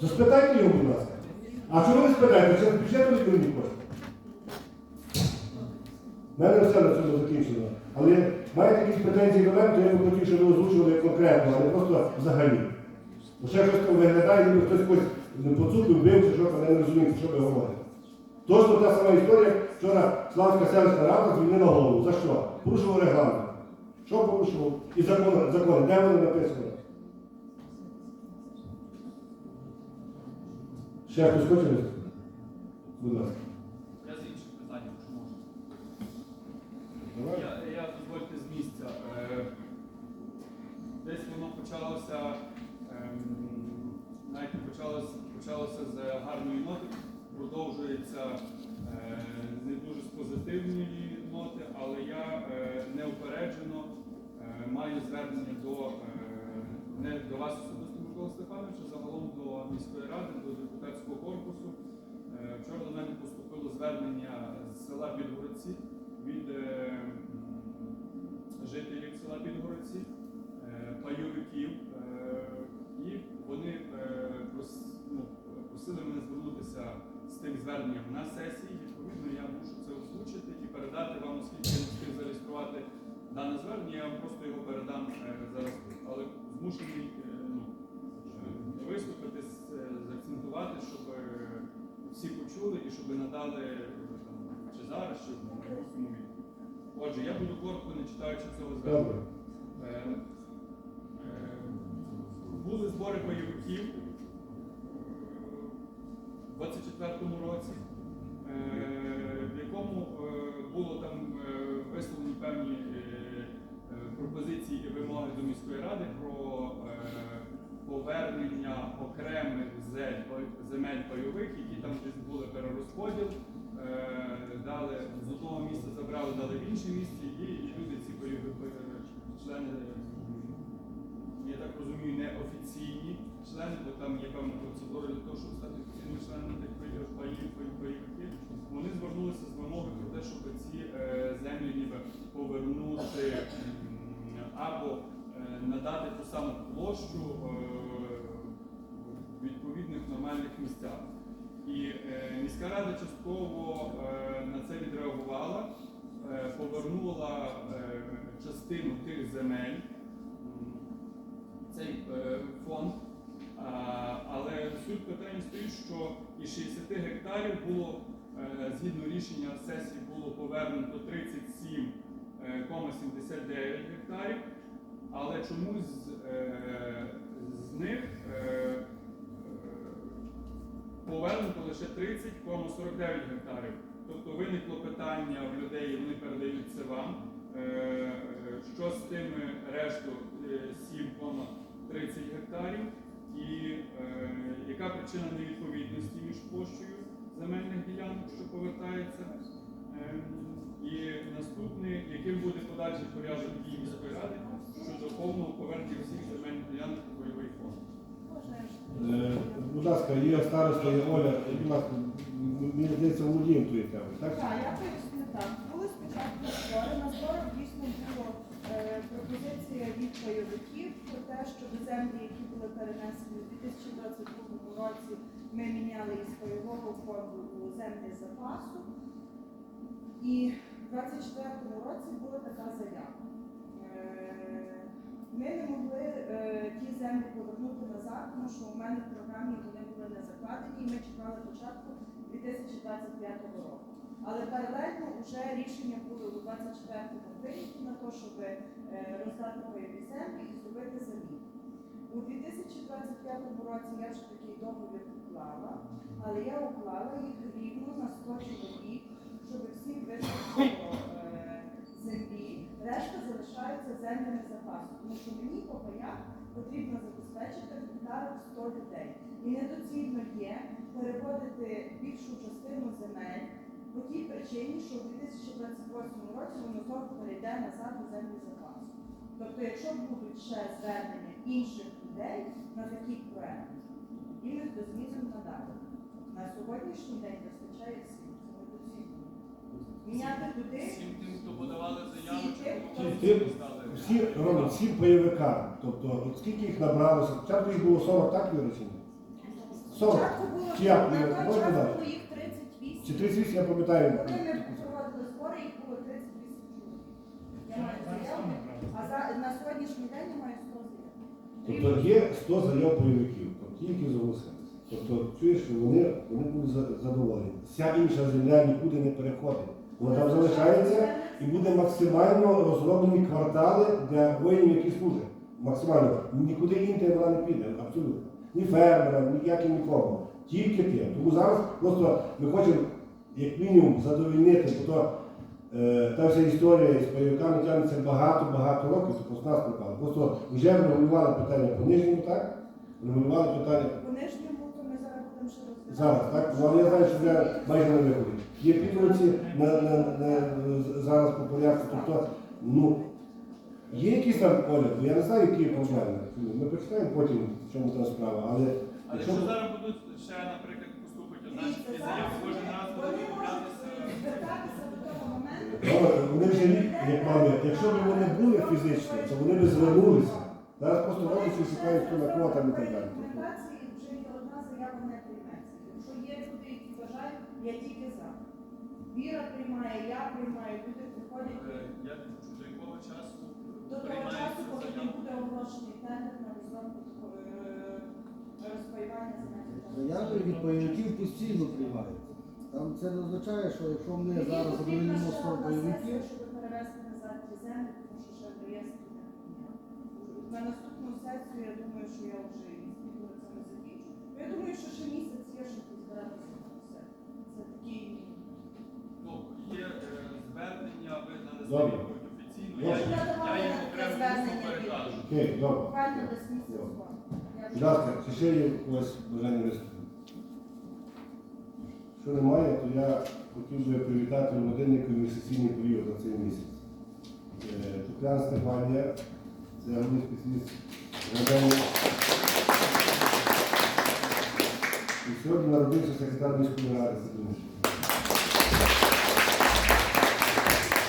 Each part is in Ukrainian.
То спитайте його, будь ласка. А чого ви спитаєте? Це бюджету не повинні кошти? У мене все на цьому закінчено. Але маєте якісь претензії до мене, то я би хотів, щоб ви озвучували конкретно, а не просто взагалі. Бо щось там виглядає, ніби хтось когось поцупив, бив чи що, я не розумію, що ви говорите. Точно та сама історія, вчора Славська селищна рада звільнила голову. За що? Порушував регламент. Що порушував? І закон, закони, де вони написано? Ще хтось хоче? Будь ласка. Я з інших питань, якщо можна. Я, я дозвольте з місця. Е, Десь воно почалося, ем, знаєте, почалося, почалося з гарної ноти, продовжується е, не дуже з позитивної ноти, але я е, неупереджено е, маю звернення до, е, не до вас особисто, Микола Степановича, загалом до міської ради, до депутатського корпусу. Е, Вчора до мене поступило звернення з села Підгородці від е, жителів села Підгородці, пайовиків, е, і вони ну, просили мене звернутися з тим зверненням на сесії. Відповідно, я мушу це озвучити і передати вам, оскільки я не встиг зареєструвати дане звернення, я вам просто його передам зараз. Але змушений виступити, е, заакцентувати, щоб е, всі почули і щоб надали е, там, чи зараз, чи в майбутньому віку. Отже, я буду коротко, не читаючи цього звернення. Були збори бойовиків Дали з одного місця забрали, дали в інше місце, і люди ці е, члени я так розумію, не офіційні члени, бо там є певна процедура для того, щоб стати офіційними членами тих паїв, паїв. Вони звернулися з вимогою про те, щоб ці е, землі ніби повернути або е, надати ту саму площу в відповідних нормальних місцях. І е, міська рада частково е, на це відреагувала, е, повернула частину тих земель цей фонд. Але суть питання стоїть, що із 60 гектарів було згідно рішення сесії було повернуто 37,79 гектарів, але чомусь з них повернуто лише 30,49 гектарів. Тобто виникло питання в людей, вони передають це вам. Е, е, Що з тими решту е, 7,30 гектарів, і е, яка причина невідповідності між площею земельних ділянок, що повертається? Е, і наступне, яким буде подальший порядок дії міської ради щодо повного повернення всіх земельних ділянок у бойовий фонд. Ласка, є староста, є Оля, будь ласка, мені здається, володіємо тою темою, так? Так, я поясню так. Були спочатку збори. На зборах дійсно була е, пропозиція від пайовиків про те, щоб землі, які були перенесені у 2022 році, ми міняли із пайового фонду у землі запасу. І в 2024 році була така заява. Е, Ми не могли е, ті землі повернути назад, тому що у мене в програмі були не закладені, і ми чекали початку 2025 року. Але паралельно вже рішення було у 24-му прийняті на те, щоб е, роздати бойові землі і зробити заміну. У 2025 році я вже такий договір уклала, але я уклала їх рівно на 100 чоловік, щоб всім вистачило е, землі. Решта залишаються землями запасу, тому що мені по паях потрібно забезпечити гектарів 100 людей. І недоцільно є переводити більшу частину земель по тій причині, що в 2028 році воно знову перейде назад до землі запасу. Тобто, якщо будуть ще звернення інших людей на такі проекти, їм їх дозвісно надати. На сьогоднішній день вистачає всім. Це недоцільно. Міняти туди. Всім тим, хто подавали заяву, Всі Всі? Всі бойовикам. Тобто, от скільки їх набралося, спочатку їх було 40, так, Юрій? Чи 40. Спочатку було Чи як? на той Можна час дати? було їх 38. Чи 38, я пам'ятаю. Коли ми проводили збори, їх було 38 чоловік. Я маю заяву, а за, на сьогоднішній день я маю 100 заяв. Тобто є 100 заяв бойовиків, тобто ті, які зголосилися. Тобто, чуєш, вони, вони будуть за- задоволені. Вся інша земля нікуди не переходить. Вона там залишається і буде максимально розроблені квартали для воїнів, які служать. Максимально. Нікуди іншим вона не піде, абсолютно. Ні фермерам, ніяким нікому. Тільки тим. Тому зараз просто ми хочемо як мінімум задовольнити, бо то е, та вся історія з пайовиками тягнеться багато-багато років, це просто нас пропало. Просто вже врегулювали питання по нижньому, так? Врегулювали питання По нижньому, то ми зараз будемо ще розглядати. Зараз, так? Ну, але я знаю, що вже майже на виході. Є підводці на, на, на, зараз по порядку. Тобто, ну, є якісь там, Оля, я не знаю, які проблеми. Ми почитаємо потім, в чому там справа, але Але якщо... якщо зараз будуть ще, наприклад, поступити одна чи Дивіться, дві зараз заяви, кожен раз вони будуть можуть відправлятися. звертатися до того моменту. Добре, вони вже рік, як мали, якщо б вони були фізично, то вони б звернулися. Зараз просто робиться і шукають, хто на кого там і так далі. Документації вже є одна заява не прийметься. Якщо є люди, які бажають, я тільки за. Віра приймає, я приймаю, люди приходять. Е, Я до якого часу До того часу, поки не буде оголошений тендер на розробку е, розпаювання земельних Заяви від бойовиків постійно приймають. Там це не означає, що якщо ми зараз потрібно 100 бойовиків, щоб перевести назад ті землі, тому що ще в реєстрі. На наступну сесію, я думаю, що я вже і закінчу. Ну, Я думаю, що ще місяць є, щоб збиратися на все. Це такий Ну, є е, звернення, ви надасте Я, їм- окремо. Окей, добре. буквально десь місяць Будь ласка, чи ще є у вас бажання виступити? Якщо немає, то я хотів би привітати родинний інвестиційний період на цей місяць. Е, Тетяна Стефанія, це головний спеціаліст. І сьогодні народився секретар міської ради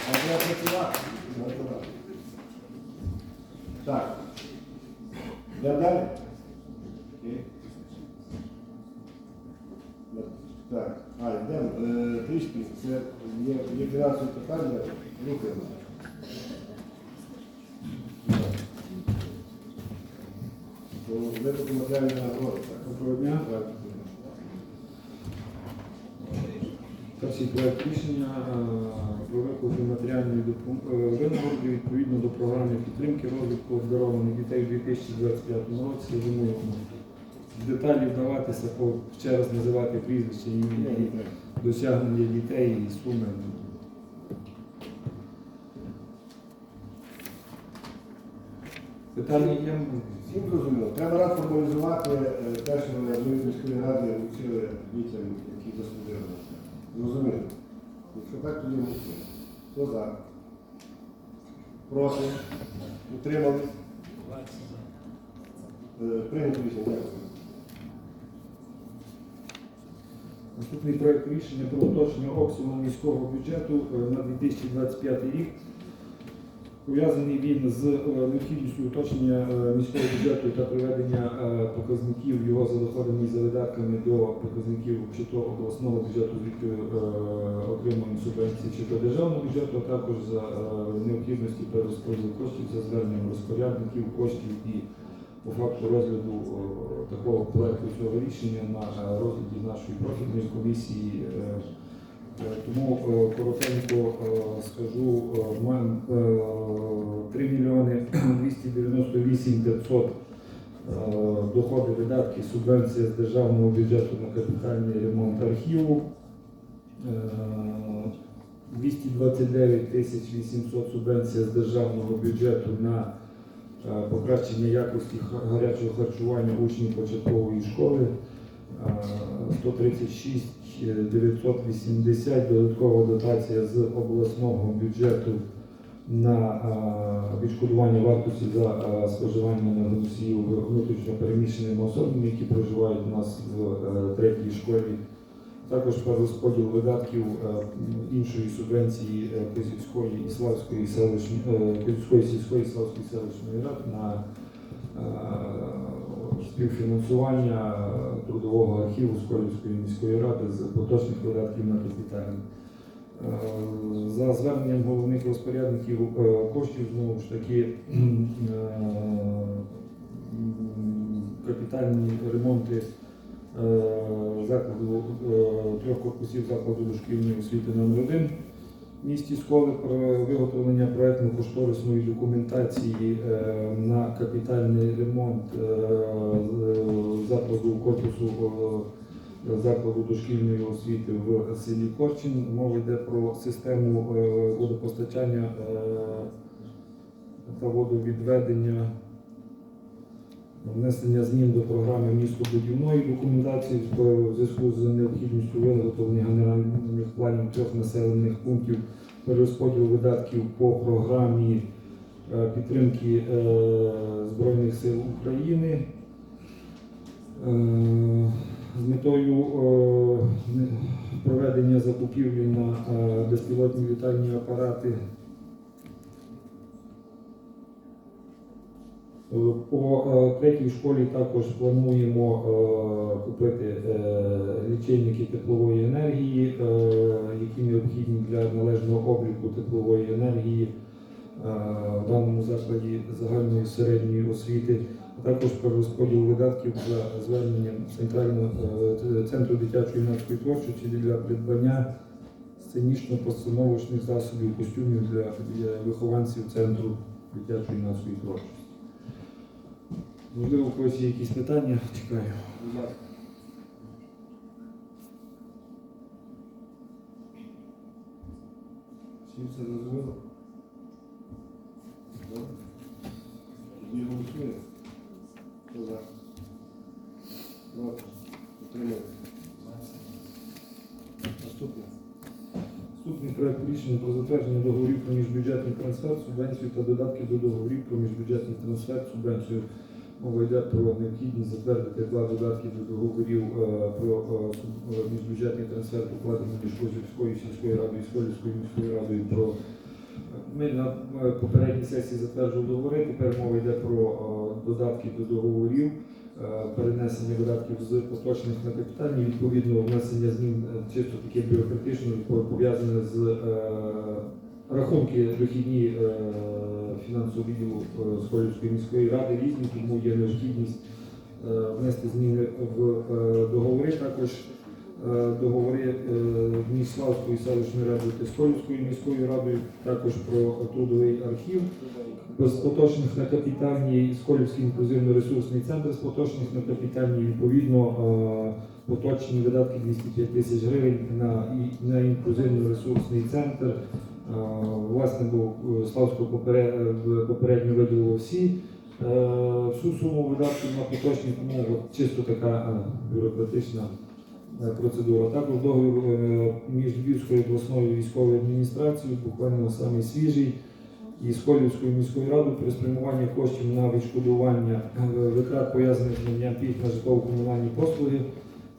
А треба. Так. Йдемо далі? Так, а, йдемо. Е, Трішки, це є, фінансові питання, рухаємося. То Випадку матеріальної нагороди. Доброго дня. Перший проект рішення про виплату матеріальної е, винагороди відповідно до програми підтримки розвитку обдарованих дітей у 2025 році. В деталі вдаватися, по ще раз називати прізвище ім'я і досягнення дітей і суми. Питання є? Всім зрозуміло. Треба раз формалізувати е, те, що ми з міської ради вчили дітям, які заслужили на. Зрозуміло. Так, тоді голосуємо. Хто за? Проти? Утримались? Е, Прийнято рішення. Наступний проект рішення про уточнення обсягу міського бюджету е, на 2025 рік. Пов'язаний він з е, необхідністю уточнення е, міського бюджету та приведення е, показників його за доходами і за видатками до показників чи то обласного бюджету, звідки отримані субвенції, чи то державного бюджету, а також за необхідності перерозподілу коштів за зверненням розпорядників коштів і по факту розгляду такого проекту цього рішення на розгляді нашої профільної комісії. Е, Тому е, коротенько е, скажу, маємо е, 3 мільйони 298 500 е, доходи, видатки, субвенція з державного бюджету на капітальний ремонт архіву. Е, 229 тисяч 800 субвенція з державного бюджету на покращення якості гарячого харчування учнів початкової школи. Е, 136 980 додаткова дотація з обласного бюджету на відшкодування вартості за споживання на носіїв внутрішньо переміщеними особами, які проживають у нас в е, третій школі. Також перерозподіл видатків е, іншої субвенції е, Козівської і Славської селищної Козівської сільської і Славської селищної ради на співфінансування трудового архіву Сколівської міської ради з поточних видатків на капітальні. Е, За зверненням головних розпорядників е, коштів, знову ж таки, е, капітальні ремонти е, закладу е, трьох корпусів закладу дошкільної освіти номер 1 в місті Сколи про виготовлення проектно-кошторисної документації е, на капітальний ремонт е, закладу корпусу е, закладу дошкільної освіти в селі Корчин. Мова йде про систему водопостачання та водовідведення внесення змін до програми містобудівної документації в зв'язку з необхідністю виготовлення генеральних планів трьох населених пунктів перерозподіл видатків по програмі е, підтримки е, Збройних сил України. Е, З метою проведення закупівлі на безпілотні літальні апарати Е, По е, третій школі також плануємо е, купити е, лічильники теплової енергії, е, які необхідні для належного обліку теплової енергії е, в даному закладі загальної середньої освіти, а також про розподіл видатків за зверненням центрального е, центру дитячої юнацької творчості для придбання сценічно-постановочних засобів костюмів для, вихованців центру дитячої юнацької творчості. Можливо, у когось є якісь питання? Чекаю. Всім все зрозуміло? Тоді голосуємо. Хто за? Проти? Утримали? Наступне. Наступний проект рішення про затвердження договорів про міжбюджетний трансфер, субвенцію та додатки до договорів про міжбюджетний трансфер, субвенцію. Мова йде про необхідність затвердити два додатки до договорів е, про е, е, міжбюджетний трансфер, укладений між Козівською сільською радою і Сколівською міською радою про ми на попередній сесії затверджували договори. Тепер мова йде про додатки до договорів, перенесення видатків з поточних на капітальні, відповідно внесення змін чисто таке бюрократично по- пов'язане з рахунки дохідні фінансового відділу е, Сколівської міської ради різні, тому є необхідність е, внести зміни в е, договори. Також договори між Славською селищною радою та Сколівською міською радою, також про трудовий архів. З поточних на капітальні Сколівський інклюзивно-ресурсний центр, з поточних на капітальні відповідно поточні видатки 205 тисяч гривень на, на інклюзивно-ресурсний центр. Е, Власне, е, Славського е, попередньо виділило всі. Всю суму видатків на поточні, тому чисто така бюрократична процедура. Також договір між Львівською обласною військовою адміністрацією, буквально самий свіжий, і Сколівською міською радою при спрямуванні коштів на відшкодування витрат пов'язаних з наданням пільг на житлово-комунальні послуги,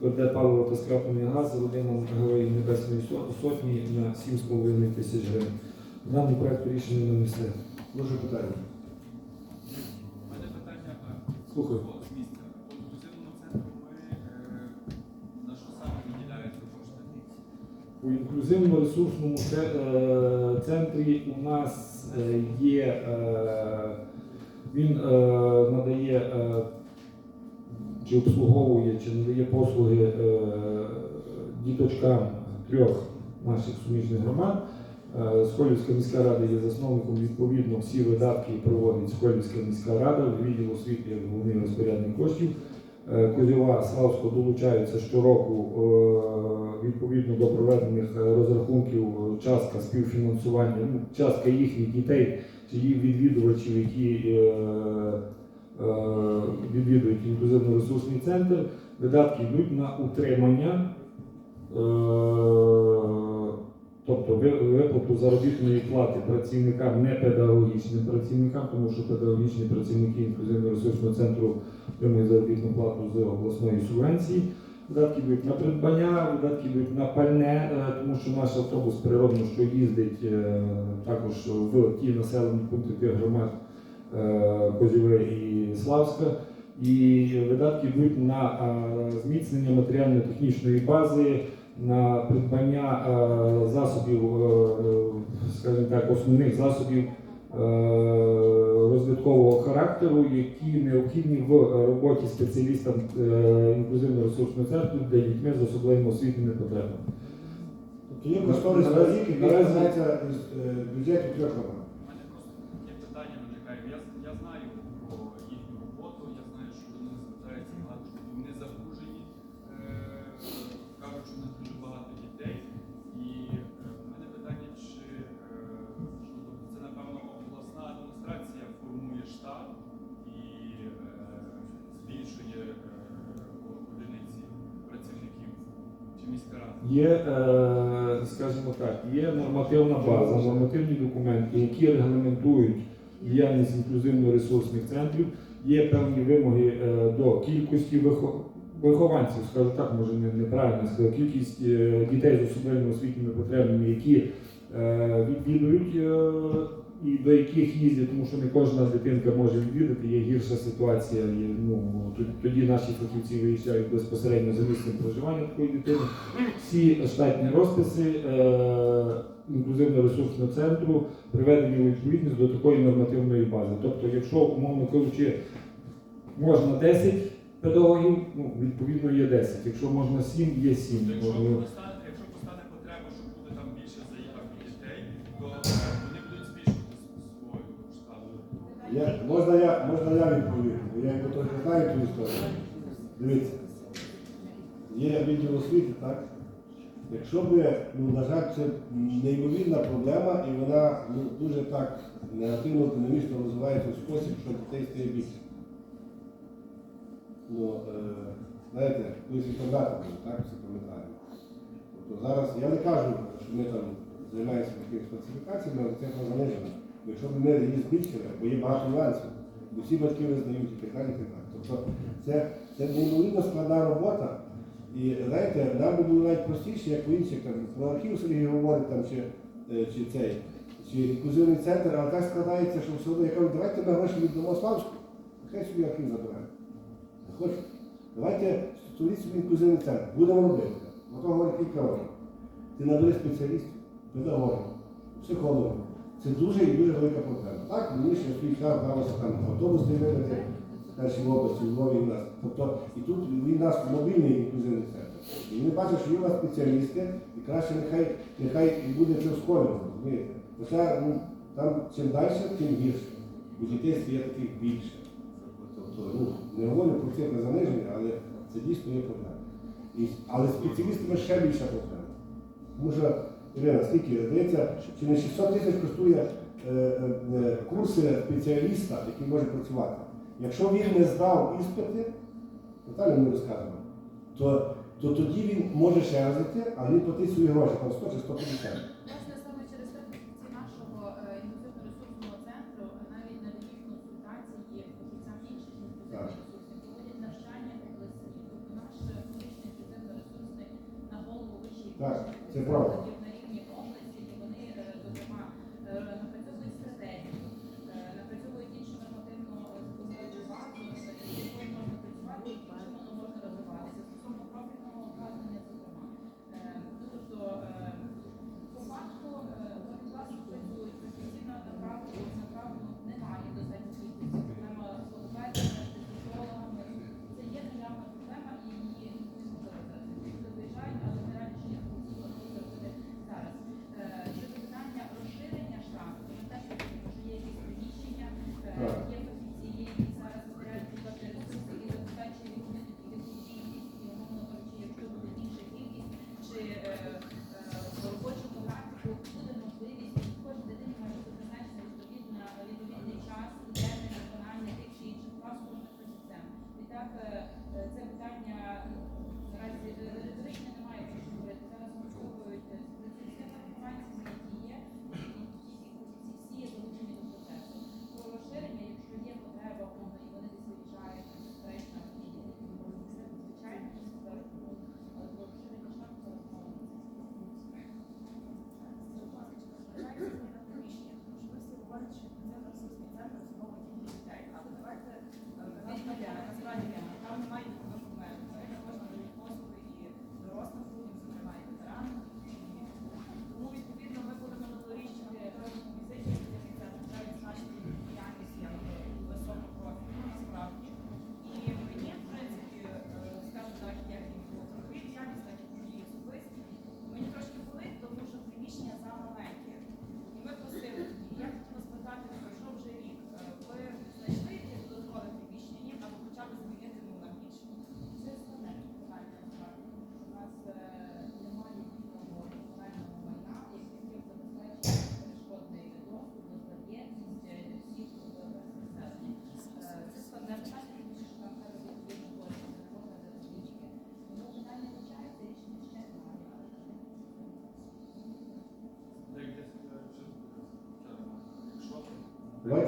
тверде паливо та скраплений газ родинам Героїв Небесної Со- Сотні на 7,5 тисяч гривень. Даний проект рішення не несе. Може питання? У мене питання Слухаю. з місця. По інклюзивному центру ми е, на що саме виділяються кошти? У інклюзивно-ресурсному е, центрі у нас е, є, він надає чи обслуговує, чи надає послуги е, діточкам трьох наших суміжних громад. Е, Сколівська міська рада є засновником, відповідно, всі видатки проводить Сколівська міська рада, відділ освіти як головний розпорядник коштів. Е, Козьова, Славсько долучаються щороку відповідно до проведених розрахунків частка співфінансування, ну, частка їхніх дітей чи їх відвідувачів, які відвідують інклюзивно-ресурсний центр. Видатки йдуть на утримання, е, тобто виплату заробітної плати працівникам, не педагогічним працівникам, тому що педагогічні працівники інклюзивно-ресурсного центру отримують заробітну плату з обласної субвенції. видатки йдуть на придбання, видатки йдуть на пальне, е, тому що наш автобус природно, що їздить е, також в ті населені пункти тих громад е, і Славська. І видатки йдуть на е, зміцнення матеріально-технічної бази, на придбання е, засобів, скажімо так, основних засобів розвиткового характеру, які необхідні в роботі спеціалістам інклюзивно-ресурсного центру для дітьми з особливими освітніми потребами. Тобто є який Наразі- знається е, трьох Є, е, скажімо так, є нормативна база, нормативні документи, які регламентують діяльність інклюзивно-ресурсних центрів. Є певні вимоги е, до кількості вихо- вихованців, скажу так, може неправильно сказати, кількість е, дітей з особливими освітніми потребами, які відвідують і до яких їздять, тому що не кожна дитинка може відвідати, є гірша ситуація. Є, ну, тоді- наші фахівці виїжджають безпосередньо за місцем проживання такої дитини. Всі штатні розписи е, інклюзивно-ресурсного центру приведені у відповідність до такої нормативної бази. Тобто, якщо, умовно кажучи, можна 10 педагогів, ну, відповідно є 10. Якщо можна 7, є 7. Якщо можна, я, можна я відповім, бо я якби трохи знаю ту історію. Дивіться, є відділ освіти, так? Якщо би, ну, на жаль, це неймовірна проблема, і вона ну, дуже так негативно, динамічно розвивається в спосіб, що дітей стає більше. Ну, е, знаєте, колись інтернати були, так, всі пам'ятаємо. Тобто зараз я не кажу, що ми там займаємося такими класифікаціями, але цифра занижена. Якщо ми її збільшили, бо є багато нюансів, всі батьки визнають і так далі. Тобто це, це неймовірно складна робота. І знаєте, нам би було навіть простіше, як у інших там, про архів Сергій говорить там, чи, е, чи цей, чи інклюзивний центр, але так складається, що все одно я кажу, давайте ми гроші віддамо Славську, хай собі архів забирає. Не хочу. Давайте створіть собі інклюзивний центр. Будемо робити. Про то говорить кілька років. Ти набери спеціалістів, педагогів, психологів. Це дуже і дуже велика проблема. Так, мені ще свій час вдалося там автобус вибрати в першій області, у Львові в нас. Тобто, і тут він нас мобільний інклюзивний центр. І вони бачать, що є у нас спеціалісти, і краще нехай, нехай буде це в. Хоча ну, там чим далі, тим гірше. У дітей стає таких більше. Тобто, ну, не говорю про цифри заниження, але це дійсно є проблема. І, але спеціалістами ще більша проблема. Тому що, Ірина, скільки, здається, чи не 600 тисяч коштує е, е, е, курси спеціаліста, який може працювати. Якщо він не здав іспити, Наталя мені розказувала, то, то тоді він може ще раз йти, але він платить свої гроші, там 100 чи 150. Власне, саме через те фахівці нашого е, інклюзивно-ресурсного центру е, навіть надають консультації фахівцям інших Так. інклюзивних ресурсів, проводять навчання обласні. Тобто наш медичний інклюзивно-ресурсний на голову вищий Так, це правда.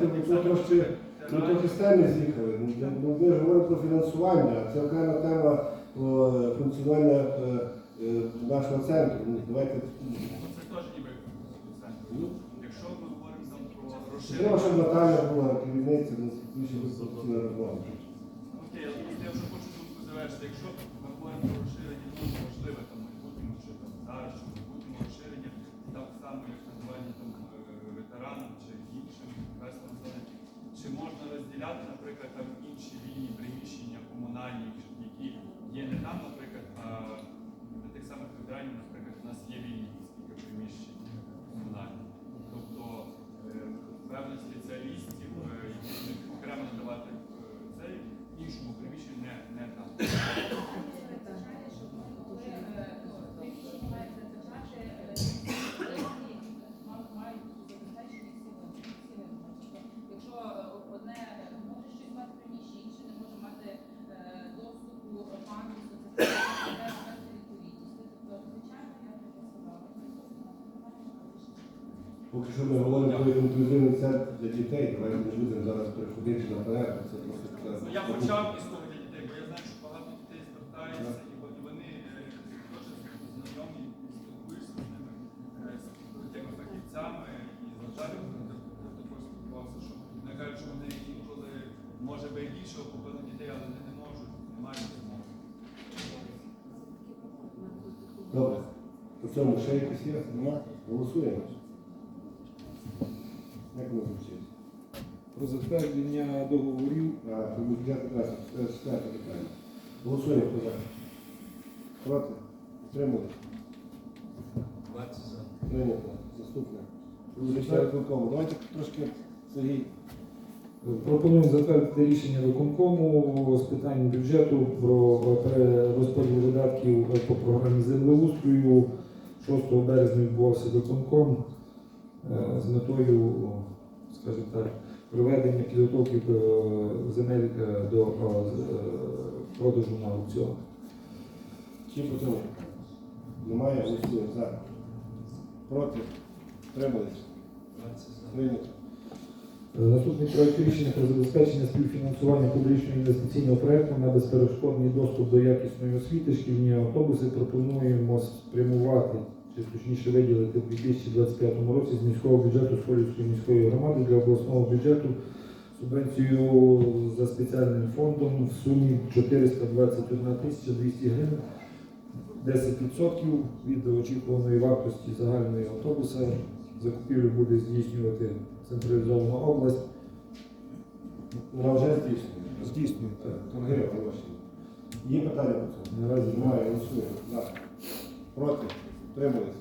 Давайте ми тут трошки, ми трохи з з'їхали. Ну, ну, Ми ж говоримо про фінансування, а це окрема тема про функціонування е, е, нашого центру. Ну, Давайте Це теж ніби. Ну. Якщо ми говоримо там про треба, щоб розширення. Наталя була керівниця, ну, більше високі розмови. Окей, я вже хочу думку завершити. Якщо ми говоримо про розширення, ну можливо там в майбутньому чи там зараз, чи в майбутньому розширення, так само як називання там е, ветеранам чи іншим квестам зони, чи можна розділяти, наприклад, там інші вільні приміщення які є не там, наприклад, а на тих самих ветеранів, наприклад, у нас є вільні кілька приміщень комунальні. Тобто е, певних спеціалістів, е, які будуть окремо надавати е, цей іншому приміщенню, не, не там. Визначає, що ми коли е, ну, приміщення має передбачати е, мають мають бути забезпечені всі вимоги, всі вимоги. Тобто, Якщо е, одне може щось мати приміщення, інше не може мати е, доступу банку, то це треба ввести відповідність. Тобто, звичайно, я б не сказала. Поки що ми говоримо про інклюзивний центр для дітей, давайте не будемо зараз переходити наперед, це просто Ну, я почав із того для дітей, бо я знаю, що багато дітей звертаються, і вони- вони е, теж знайомі, і спілкуєшся з ними, е, з тими фахівцями, і з Наталією також спілкувався, що вони кажуть, що вони інколи може би більше охопили дітей, але вони не можуть, не мають змоги. Добре. По цьому ще якісь є? Голосуємо. Як ми звучить? Про затвердження договорів питання. Голосуємо, хто за. Проти? Підтримали? Прийнято. Наступне. Звичайно, виконкому. Давайте трошки, Сергій. Пропонуємо затвердити рішення виконкому з питань бюджету про е, розподіл видатків е, по програмі землеустрою. 6 березня відбувався виконком е, з метою, скажімо так, проведення підготовки е, земель е, до е, продажу на аукціон. Чи по цьому? Немає, голосуємо за. Проти? Прийнято. Е, Наступний проект рішення про забезпечення співфінансування публічного інвестиційного проекту на безперешкодний доступ до якісної освіти. Шкільні автобуси пропонуємо спрямувати, чи точніше виділити в 2025 році з міського бюджету Сколівської міської громади для обласного бюджету субвенцію за спеціальним фондом в сумі 421 тисяча 200 гривень. 10% від очікуваної вартості загальної автобуса. Закупівлю буде здійснювати централізована область. Вона вже здійснює. Здійснює так. Оголошені. Є питання по цьому? Наразі Немає, голосуємо. Проти? Підтримались?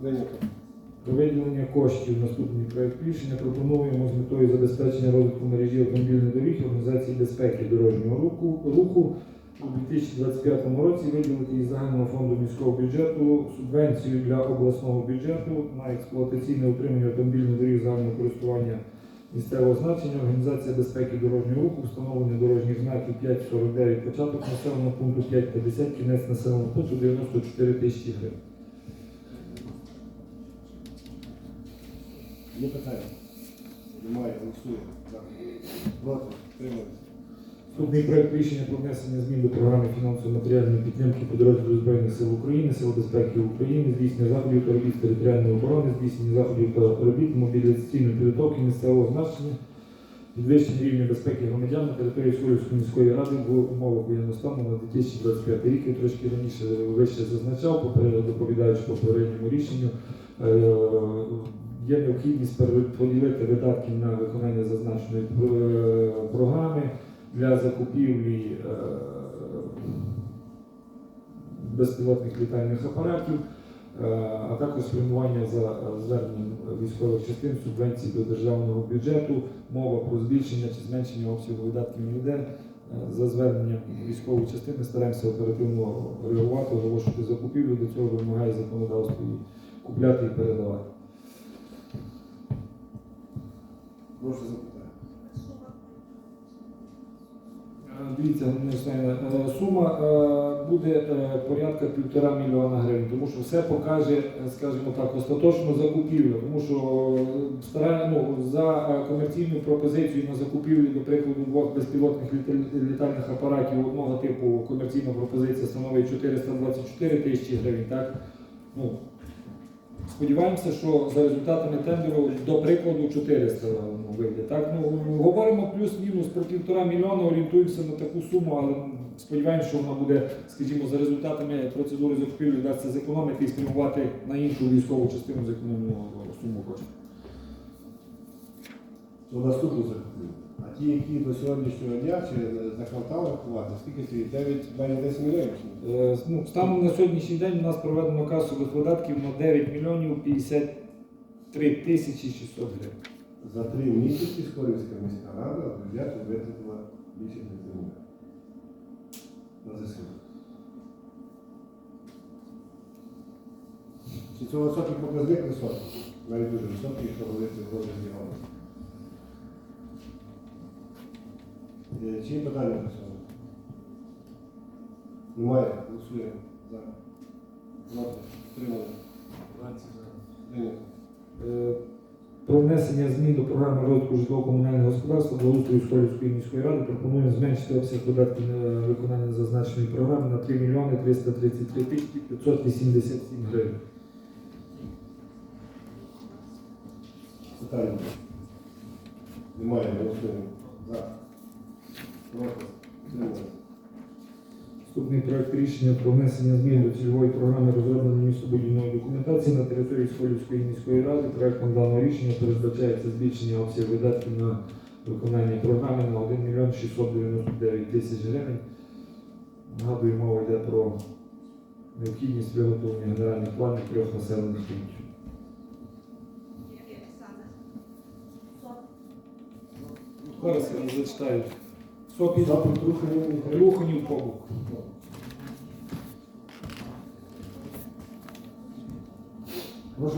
Прийнято. Про виділення коштів наступний проект рішення пропонуємо з метою забезпечення розвитку мережі автомобільних доріг організації безпеки дорожнього руху, руху у 2025 році виділити із загального фонду міського бюджету субвенцію для обласного бюджету на експлуатаційне утримання автомобільних доріг загального користування місцевого значення, організація безпеки дорожнього руху, встановлення дорожніх знаків 549, початок населеного пункту 550, кінець населеного пункту 94 тисячі гривень. Є питання? Немає, голосуємо. Проти? Підтримались? Наступний проект рішення про внесення змін до програми фінансово-матеріальної підтримки підрозділу Збройних сил України, Сил безпеки України, здійснення заходів та робіт територіальної оборони, здійснення заходів та робіт мобілізаційної підготовки місцевого значення, підвищення рівня безпеки громадян на території Сколівської міської ради в умовах воєнного стану на 2025 рік. Я трошки раніше вище зазначав, доповідаючи по попередньому рішенню. Е, Є необхідність перерозподілити видатки на виконання зазначеної е, програми для закупівлі е, безпілотних літальних апаратів, е, а також спрямування за зверненням військових частин субвенцій до державного бюджету, мова про збільшення чи зменшення обсягу видатків ніде. Е, За зверненням військової частини стараємося оперативно реагувати, оголошувати закупівлю, до цього вимагає законодавство і купляти і передавати. Дивіться, Галина Олександрівна, е, сума е, буде е, порядка півтора мільйона гривень, тому що все покаже, е, скажімо так, остаточну закупівлю, тому що е, ну, за е, комерційну пропозицію на закупівлю, до прикладу, двох безпілотних літальних апаратів одного типу комерційна пропозиція становить 424 тисячі гривень. Так? Ну, Сподіваємося, що за результатами тендеру, до прикладу, 400 ну, вийде. Так? Ну, говоримо плюс-мінус про півтора мільйона, орієнтуємося на таку суму, але сподіваємося, що вона буде, скажімо, за результатами процедури закупівлі вдасться зекономити і спрямувати на іншу військову частину зекономленого суму коштів. То наступну закупівлю. А ті, які до сьогоднішнього дня чи за квартал рахувати, скільки стоїть? 9, майже 10 мільйонів. Е, Ну, станом на сьогоднішній день у нас проведено касових видатків на 9 мільйонів 53 тисячі 600 гривень. За три місяці Скорівська міська рада з бюджету витратила більше 30 мільйонів. На ЗСУ. Чи це високий показник високий? Навіть дуже високий, якщо говорити в розрізі галузі. Е, Чи є питання до цього? Немає. Голосуємо. За. Проти. Прийнято. Е, Про внесення змін до програми розвитку житлово-комунального господарства до устрою Сколівської міської ради пропонуємо зменшити обсяг видатків на виконання зазначеної програми на 3 мільйони 333 тисячі 587 гривень. Питання. Немає. Голосуємо. За. Наступний проект рішення про внесення змін до цільової програми розроблення містобудівної документації на території Сколівської міської ради. Проектом даного рішення передбачається збільшення обсягу видатків на виконання програми на 1 мільйон 699 тисяч гривень. Нагадую, мова йде про необхідність виготовлення генеральних планів трьох населених пунктів. Зараз я зачитаю. Сопі Запит Труханів. Луханів побук. Прошу